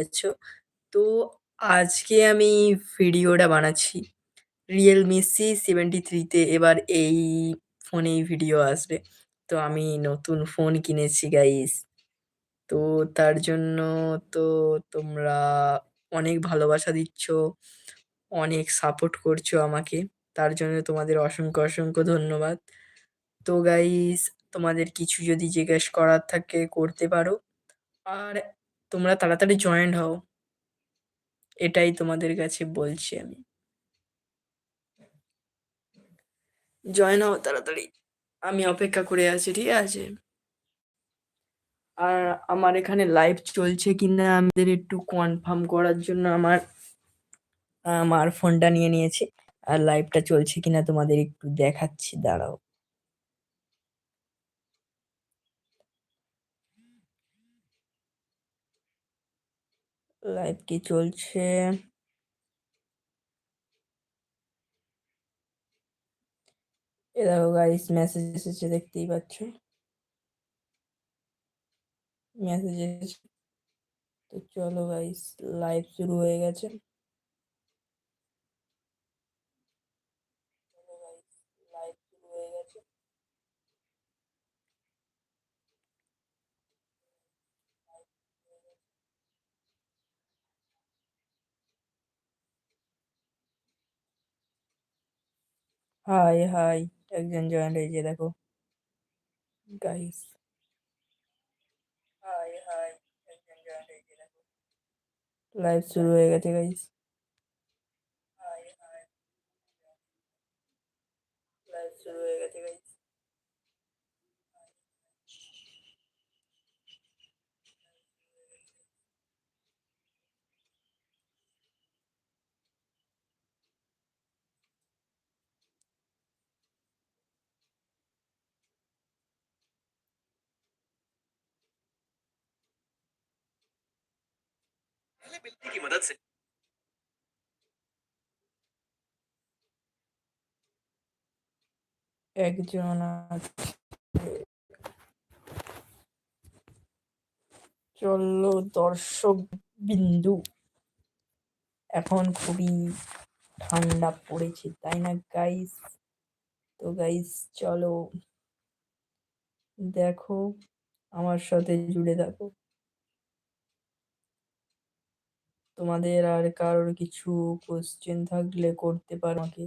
আছো। তো আজকে আমি ভিডিওটা বানাচ্ছি। রিয়েলমি সি সেভেন্টি থ্রিতে এবার এই ফোনেই ভিডিও আসবে। তো আমি নতুন ফোন কিনেছি গাইস। তো তার জন্য তো তোমরা অনেক ভালোবাসা দিচ্ছ, অনেক সাপোর্ট করছ আমাকে। তার জন্য তোমাদের অসংখ্য, অসংখ্য ধন্যবাদ। তো গাইস তোমাদের কিছু যদি জিজ্ঞেস করার থাকে করতে পারো। আর তোমরা তাড়াতাড়ি জয়েন্ট হও। এটাই তোমাদের কাছে বলছি আমি। জয়েন হও তাড়াতাড়ি। আমি অপেক্ষা করে আছি, ঠিক আছে? আর আমার এখানে লাইভ চলছে কিনা আমাদের একটু কনফার্ম করার জন্য আমার আমার ফোনটা নিয়ে নিয়েছি। আর লাইভটা চলছে কিনা তোমাদের একটু দেখাচ্ছি দাঁড়াও। লাইভ কি চলছে? এ দেখো গাইস মেসেজ এসেছে, দেখতেই পাচ্ছ। মেসেজ এসেছে। তো চলো গাইস লাইভ শুরু হয়ে গেছে। চলো গাইস লাইভ শুরু হয়ে গেছে। হাই, হাই একজন জয়েন্ট হয়েছে দেখো। গাইস। হাই, হাই একজন জয়েন্ট হয়েছে দেখো। লাইভ শুরু হয়ে গেছে গাইস। की मदद से একজন আছে। চলো দর্শক বিন্দু এখন খুবই ঠান্ডা পড়েছে তাই না গাইস তো গাইস চলো দেখো আমার সাথে জুড়ে থাকো তোমাদের আর কারোর কিছু কোশ্চেন থাকলে করতে পারো আমাকে।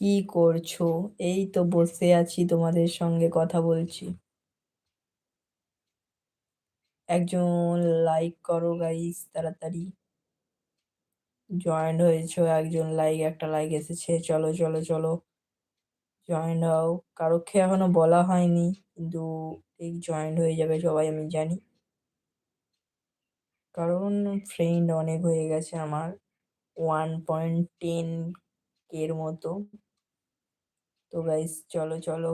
কি করছ? এই তো বসে আছি তোমাদের সঙ্গে কথা বলছি। একজন লাইক করো গাইস তাড়াতাড়ি। জয়েন্ট হয়েছো একজন লাইক একটা লাইক এসেছে। চলো চলো চলো। জয়েন্ট হও। কারোকে এখনও বলা হয়নি, কিন্তু এই জয়েন্ট হয়ে যাবে সবাই, আমি জানি। কারণ ফ্রেন্ড অনেক হয়ে গেছে আমার। ওয়ান পয়েন্ট টেন এর মতো। তো গাইস চলো চলো।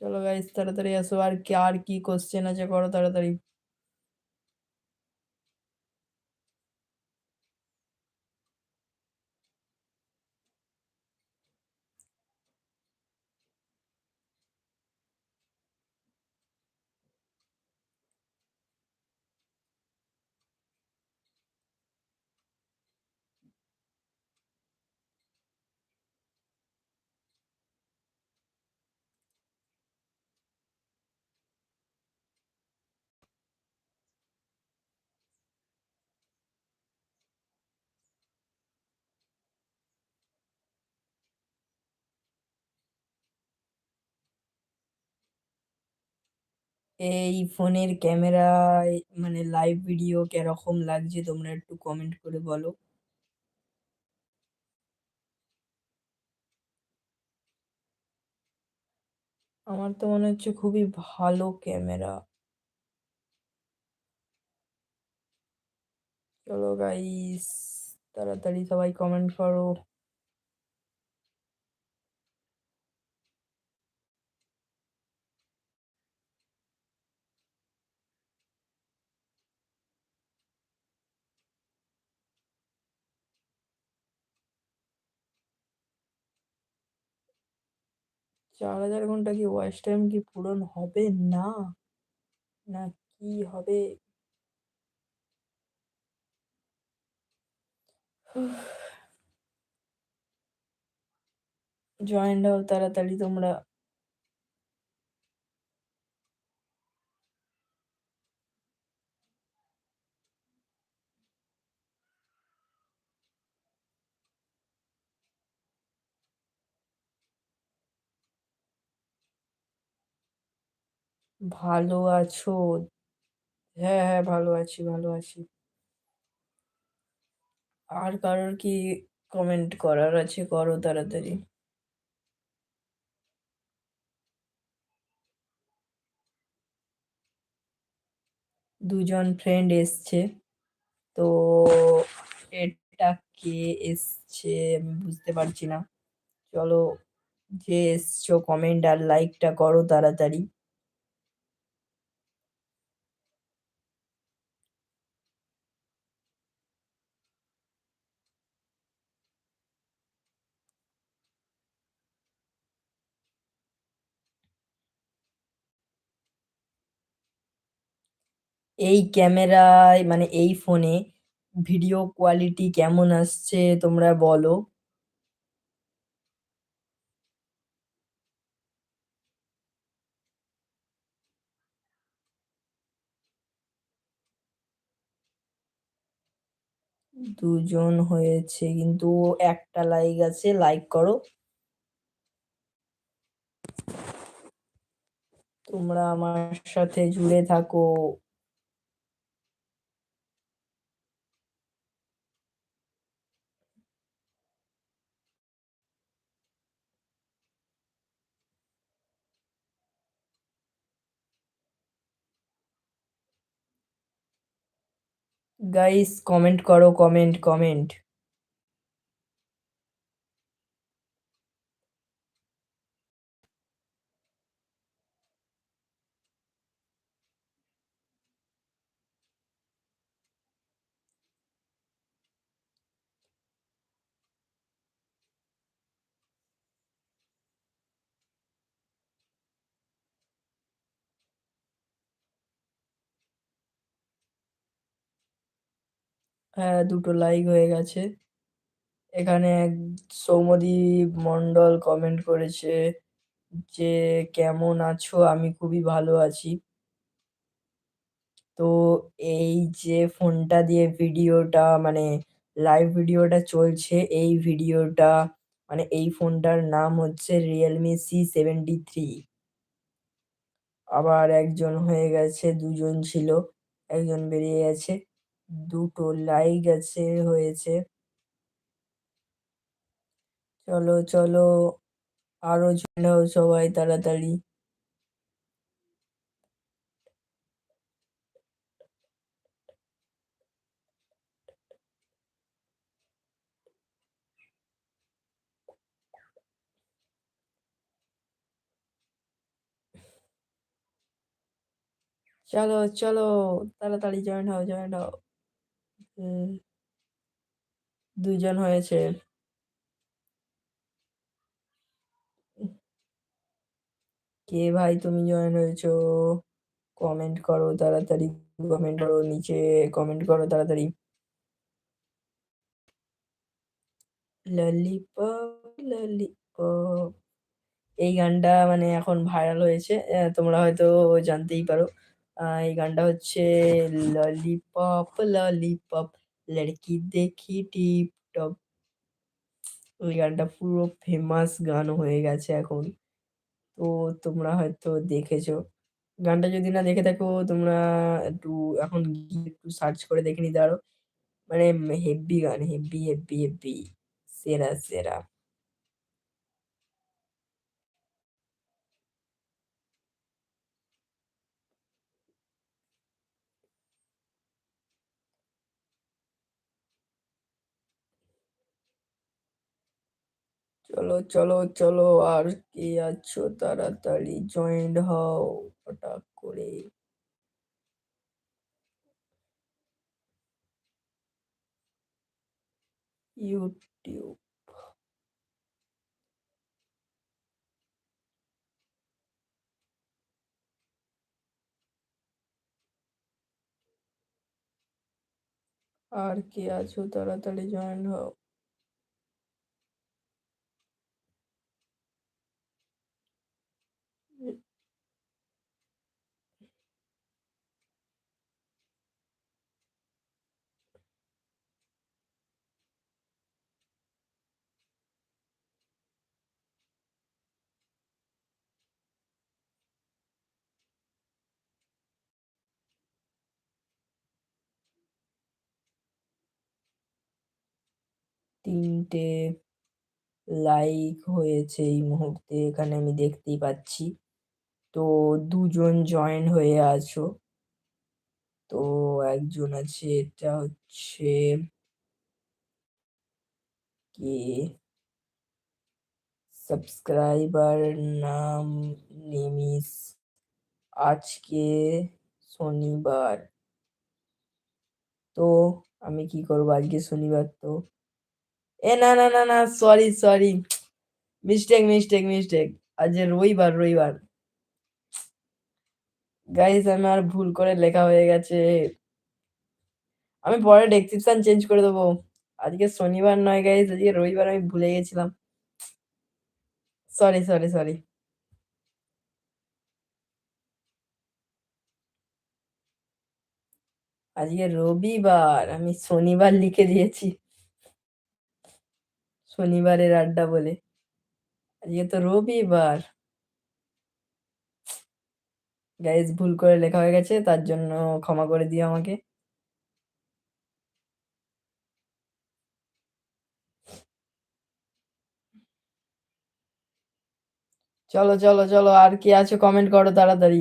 চলো গাইস তাড়াতাড়ি আসো। আর কি আর কি কোশ্চেন আছে, করো তাড়াতাড়ি। এই ফোনের ক্যামেরায় মানে লাইভ ভিডিও কেরকম লাগছে? তোমরা একটু কমেন্ট করে বলো। আমার তো মনে হচ্ছে খুবই ভালো ক্যামেরা। চলো গাইস তাড়াতাড়ি সবাই কমেন্ট করো। চার হাজার ঘণ্টা কি ওয়াচ টাইম কি পূরণ হবে? না। না, কি হবে? জয়েন্ট হও তাড়াতাড়ি তোমরা। ভালো আছো? হ্যাঁ হ্যাঁ ভালো আছি ভালো আছি। আর কারোর কি কমেন্ট করার আছে? করো তাড়াতাড়ি। দুজন ফ্রেন্ড এসছে। তো এটা কে এসছে আমি বুঝতে পারছি না। চলো যে এসছো কমেন্ট আর লাইকটা করো তাড়াতাড়ি। এই ক্যামেরায় মানে এই ফোনে ভিডিও কোয়ালিটি কেমন আসছে তোমরা বলো? দুজন হয়েছে, কিন্তু একটা লাইক আছে লাইক করো। তোমরা আমার সাথে জুড়ে থাকো। গাইস কমেন্ট করো কমেন্ট কমেন্ট হ্যাঁ দুটো লাইক হয়ে গেছে। এখানে এক সৌম্যদীপ মণ্ডল কমেন্ট করেছে যে, কেমন আছো? আমি খুবই ভালো আছি। তো এই যে ফোনটা দিয়ে ভিডিওটা মানে লাইভ ভিডিওটা চলছে, এই ভিডিওটা মানে এই ফোনটার নাম হচ্ছে রিয়েলমি সি সেভেন্টি থ্রি আবার একজন হয়ে গেছে, দুজন ছিল, একজন বেরিয়ে গেছে। দুটো লাইক আছে হয়েছে। চলো চলো, আরও হও সবাই তাড়াতাড়ি। চলো চলো, তাড়াতাড়ি জয়েন হও জয়েন হও। দুজন হয়েছে। কে ভাই তুমি জয়েন হয়েছো? কমেন্ট করো তাড়াতাড়ি কমেন্ট করো নিচে কমেন্ট করো তাড়াতাড়ি। ললিপপ ললিপপ এই গানটা মানে এখন ভাইরাল হয়েছে তোমরা হয়তো জানতেই পারো। এই গানটা হচ্ছে ললিপপ ললিপপ লড়কি দেখি টিপ টপ ওই গানটা পুরো ফেমাস গান হয়ে গেছে এখন তো তোমরা হয়তো দেখেছ গানটা যদি না দেখে থাকো তোমরা একটু এখন একটু সার্চ করে দেখে নিতে পারো মানে হেভি গান হেভি হেভি হেভি সেরা সেরা চলো, চলো, চলো আর কে আছো তাড়াতাড়ি জয়েন্ট হও হঠাৎ করে। YouTube আর কে আছো তাড়াতাড়ি জয়েন্ট হও। তিনটে লাইক হয়েছে এই মুহূর্তে, এখানে আমি দেখতেই পাচ্ছি। তো দুজন জয়েন হয়ে আছো। তো একজন আছে, এটা হচ্ছে কে? সাবস্ক্রাইবার নাম নেম ইস আজকে শনিবার। তো আমি কি করব আজকে শনিবার তো? এ না, না, না, না sorry, sorry mistake, mistake, mistake আজ রবিবার, রবিবার। গাইস আমার ভুল করে লেখা হয়ে গেছে। আমি পরে ডেসক্রিপশন চেঞ্জ করে দেবো। আজকে শনিবার নয় গাইস আজকে রবিবার আমি ভুলে গেছিলাম। Sorry, sorry, sorry. আজকে রবিবার আমি শনিবার লিখে দিয়েছি। শনিবারের আড্ডা বলে। আজকে তো রবিবার। গাইস ভুল করে লেখা হয়ে গেছে তার জন্য ক্ষমা করে দিও আমাকে। চলো, চলো, চলো আর কে আছো কমেন্ট করো তাড়াতাড়ি।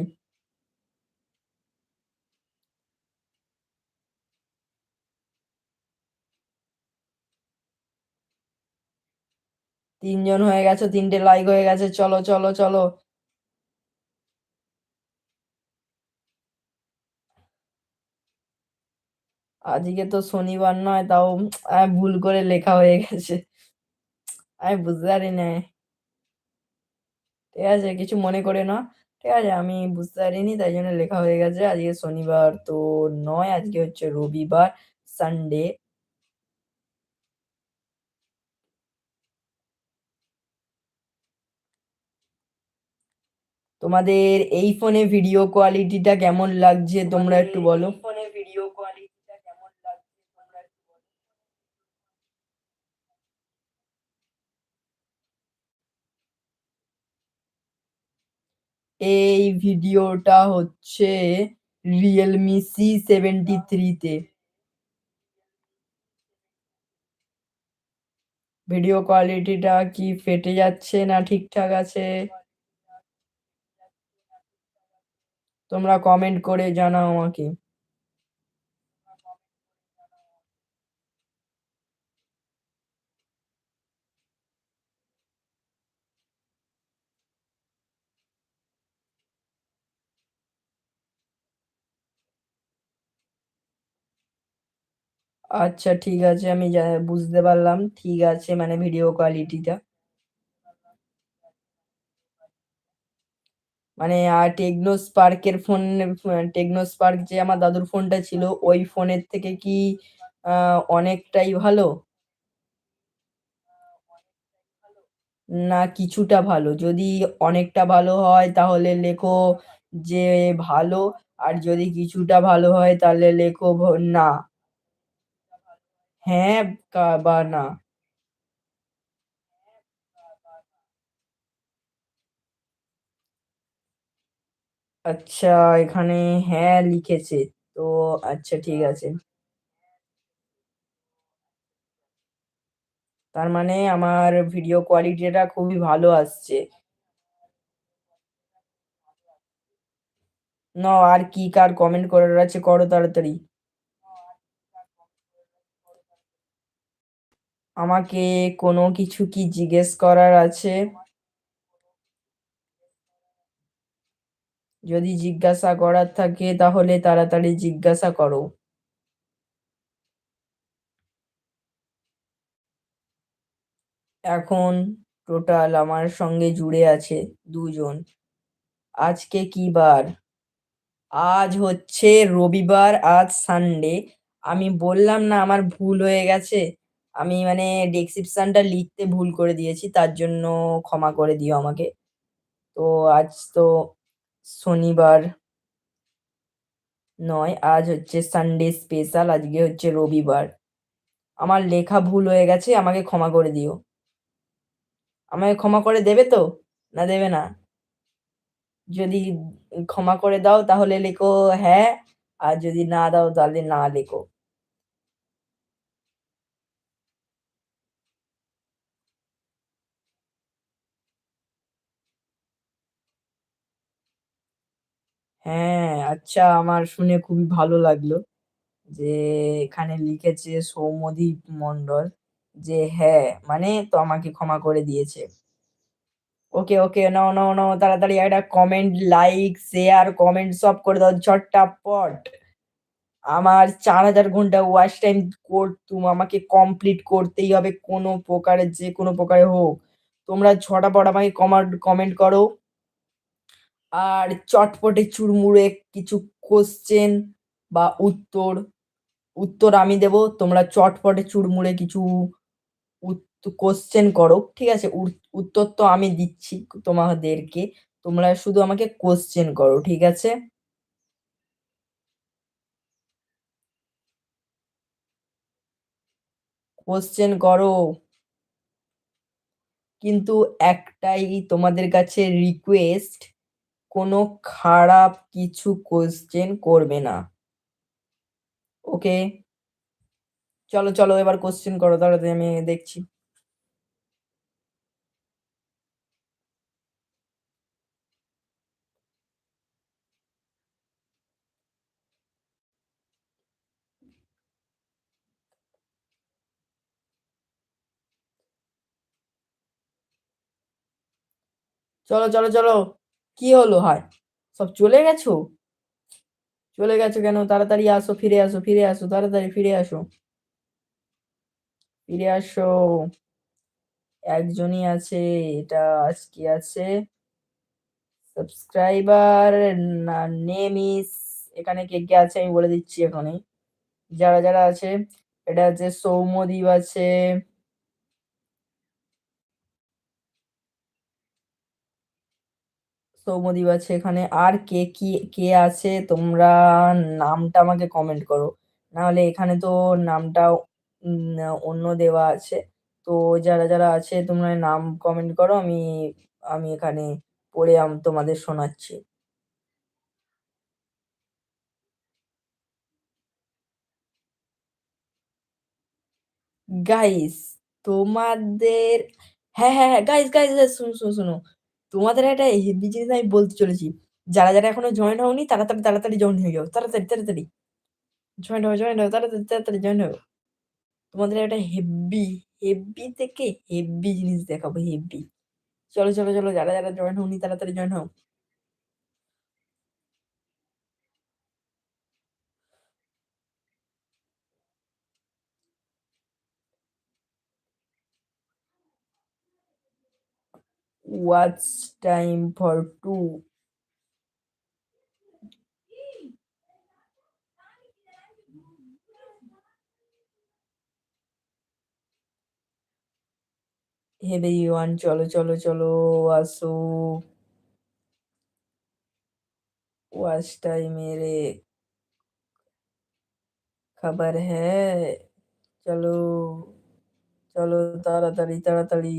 তিনজন হয়ে গেছে, তিনটে লাইক হয়ে গেছে। চলো, চলো, চলো। আজকে তো শনিবার নয় তাও ভুল করে লেখা হয়ে গেছে। আমি বুঝতে পারি নাই। ঠিক আছে কিছু মনে করে না। ঠিক আছে আমি বুঝতে পারিনি তাই জন্য লেখা হয়ে গেছে। আজকে শনিবার তো নয় আজকে হচ্ছে রবিবার সানডে। তোমাদের এই ফোনে ভিডিও কোয়ালিটিটা কেমন লাগছে তোমরা একটু বলো? ফোনে ভিডিও কোয়ালিটিটা কেমন লাগছে তোমরা একটু বলো? এই ভিডিওটা হচ্ছে রিয়েলমি সি সেভেন্টি থ্রিতে ভিডিও কোয়ালিটিটা কি ফেটে যাচ্ছে না ঠিকঠাক আছে? তোমরা কমেন্ট করে জানাও আমাকে। আচ্ছা ঠিক আছে, আমি বুঝতে পারলাম। ঠিক আছে মানে ভিডিও কোয়ালিটিটা। মানে আ টেকনো স্পার্কের ফোন টেকনো স্পার্ক যে আমার দাদুর ফোনটা ছিল, ওই ফোনের থেকে কি অনেকটাই ভালো? না, কিছুটা ভালো। যদি অনেকটা ভালো হয়, তাহলে লেখো যে ভালো। আর যদি কিছুটা ভালো হয়, তাহলে লেখো না। হ্যাঁ বা না। আচ্ছা এখানে হ্যাঁ লিখেছে। তো আচ্ছা ঠিক আছে। তার মানে আমার ভিডিও কোয়ালিটিটা খুবই ভালো আসছে। নাও, আর কি কার কমেন্ট করার আছে করো তাড়াতাড়ি। আমাকে কোনো কিছু কি জিজ্ঞেস করার আছে? যদি জিজ্ঞাসা করার থাকে তাহলে তাড়াতাড়ি জিজ্ঞাসা করো। এখন টোটাল আমার সঙ্গে জুড়ে আছে দুজন আজকে কি বার? আজ হচ্ছে রবিবার, আজ সানডে। আমি বললাম না আমার ভুল হয়ে গেছে? আমি মানে ডেসক্রিপশনটা লিখতে ভুল করে দিয়েছি। তার জন্য ক্ষমা করে দিও আমাকে। তো আজ তো শনিবার নয়, আজ হচ্ছে সানডে স্পেশাল। আজকে হচ্ছে রবিবার। আমার লেখা ভুল হয়ে গেছে, আমাকে ক্ষমা করে দিও। আমাকে ক্ষমা করে দেবে তো? না দেবে না? যদি ক্ষমা করে দাও তাহলে লেখো হ্যাঁ, আর যদি না দাও তাহলে না লেখো। হ্যাঁ, আচ্ছা আমার শুনে খুবই ভালো লাগল যে এখানে লিখেছে সৌম্যদীপ মন্ডল যে হ্যাঁ, মানে তো আমাকে ক্ষমা করে দিয়েছে। ওকে, ওকে। নাও, নাও, নাও তাড়াতাড়ি একটা কমেন্ট, লাইক, শেয়ার, কমেন্ট সব করে দাও ঝট্টাপট। আমার ৪০০০ ঘণ্টা ওয়াচ টাইম করতুম আমাকে কমপ্লিট করতেই হবে কোনো প্রকারে যে কোনো প্রকারে হোক। তোমরা ঝটাপট আমাকে কমান্ড কমেন্ট করো। আর চটপটে চুরমুরে কিছু কোশ্চেন বা উত্তর, উত্তর আমি দেব। তোমরা চটপটে চুরমুরে কিছু উত কোয়েশ্চেন করো। ঠিক আছে? উত উত্তর তো আমি দিচ্ছি তোমাদেরকে। তোমরা শুধু আমাকে কোশ্চেন করো। ঠিক আছে? কোশ্চেন করো। কিন্তু একটাই তোমাদের কাছে রিকোয়েস্ট, কোনো খারাপ কিছু কোয়েশ্চেন করবে না। ওকে? চলো, চলো এবার কোয়েশ্চেন করো তাড়াতাড়ি আমি দেখছি। চলো, চলো, চলো। কি হলো হায়? সব চলে গেছো? চলে গেছো কেন? তাড়াতাড়ি আসো, ফিরে আসো, ফিরে আসো, তাড়াতাড়ি ফিরে আসো। ফিরে আসো। একজনই আছে, এটা আজ কে আছে? সাবস্ক্রাইবার নেম ইস এখানে কে, কে আছে আমি বলে দিচ্ছি এখানে যারা, যারা আছে এটা আছে সৌম্যদীপ আছে। সৌম্যদীপ আছে এখানে। আর কে কি কে আছে তোমরা নামটা আমাকে কমেন্ট করো। নাহলে এখানে তো নামটা অন্য দেওয়া আছে। তো যারা, যারা আছে তোমরা নাম কমেন্ট করো। আমি আমি এখানে পড়ে তোমাদের শোনাচ্ছি। গাইস তোমাদের হ্যাঁ, হ্যাঁ, হ্যাঁ, গাইস, গাইস, গাইস শোনো, শোনো, শোনো। তোমাদের একটা হেভি জিনিস আমি বলতে চলেছি। যারা, যারা এখনও জয়েন হওনি তাড়াতাড়ি, তাড়াতাড়ি জয়েন হয়ে যাও। তাড়াতাড়ি, তাড়াতাড়ি। জয়েন হও, জয়েন হও। তাড়াতাড়ি, তাড়াতাড়ি জয়েন হও। তোমাদের একটা হেভি হেভি থেকে হেভি জিনিস দেখাবো হেভি চলো, চলো, চলো। যারা, যারা জয়েন হওনি তাড়াতাড়ি জয়েন হও। ওয়াচ টাইম ফর 2 এভরিওয়ান চলো, চলো, চলো আসো। ওয়াচ টাইমেরে খবর হ্যায়। চলো, চলো তাড়াতাড়ি, তাড়াতাড়ি।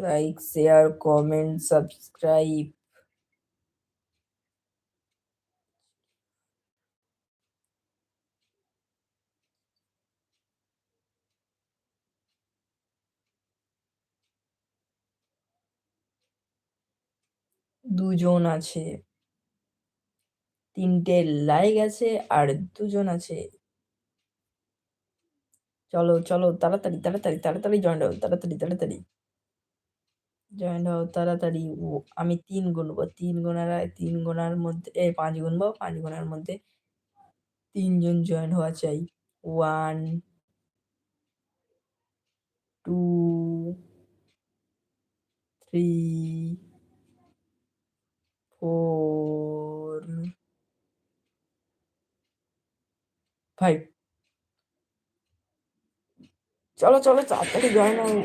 Like, share, comment, subscribe. দুজন আছে। তিনটে লাইক আছে আর দুজন আছে চলো চলো তাড়াতাড়ি তাড়াতাড়ি তাড়াতাড়ি জয়েন তাড়াতাড়ি তাড়াতাড়ি জয়েন হও, তাড়াতাড়ি আমি তিন গুনবো, তিন গোনার তিন গোনার মধ্যে, এ, পাঁচ গুনবো, পাঁচ গোনার মধ্যে তিনজন জয়েন্ট হওয়া চাই। One two three four five চলো চলো তাড়াতাড়ি জয়েন হও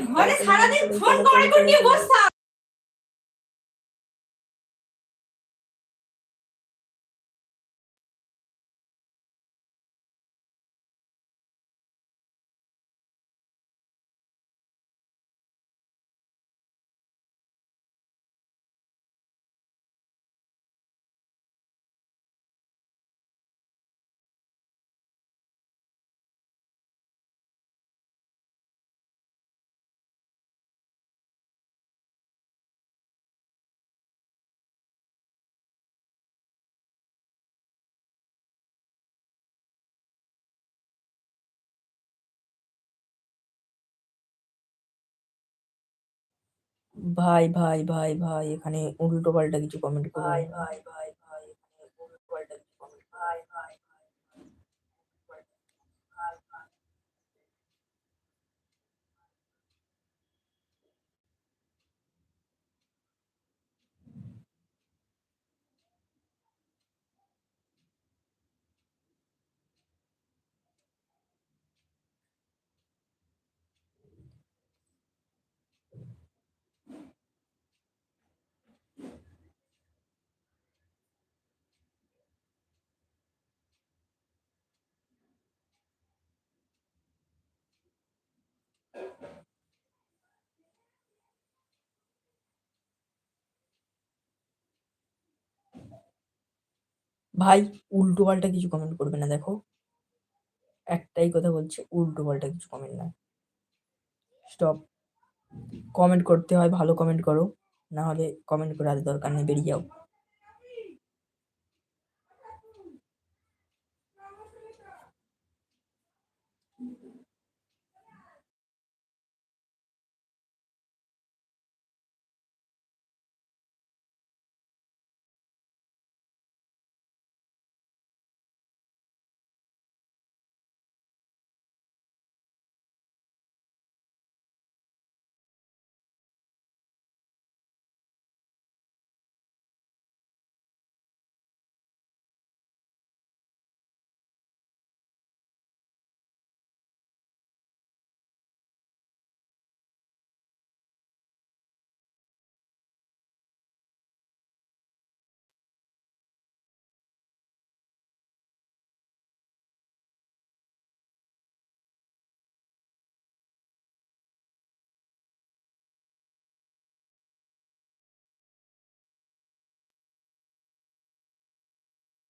ভাই ভাই ভাই ভাই এখানে উল্টো পাল্টা কিছু কমেন্ট ভাই ভাই ভাই। ভাই, উল্টো পাল্টা কিছু কমেন্ট করবে না, দেখো। একটাই কথা বলছে, উল্টো পাল্টা কিছু কমেন্ট না। স্টপ কমেন্ট করতে হয়, ভালো কমেন্ট করো। না হলে কমেন্ট করার দরকার নেই, বেরিয়ে যাও।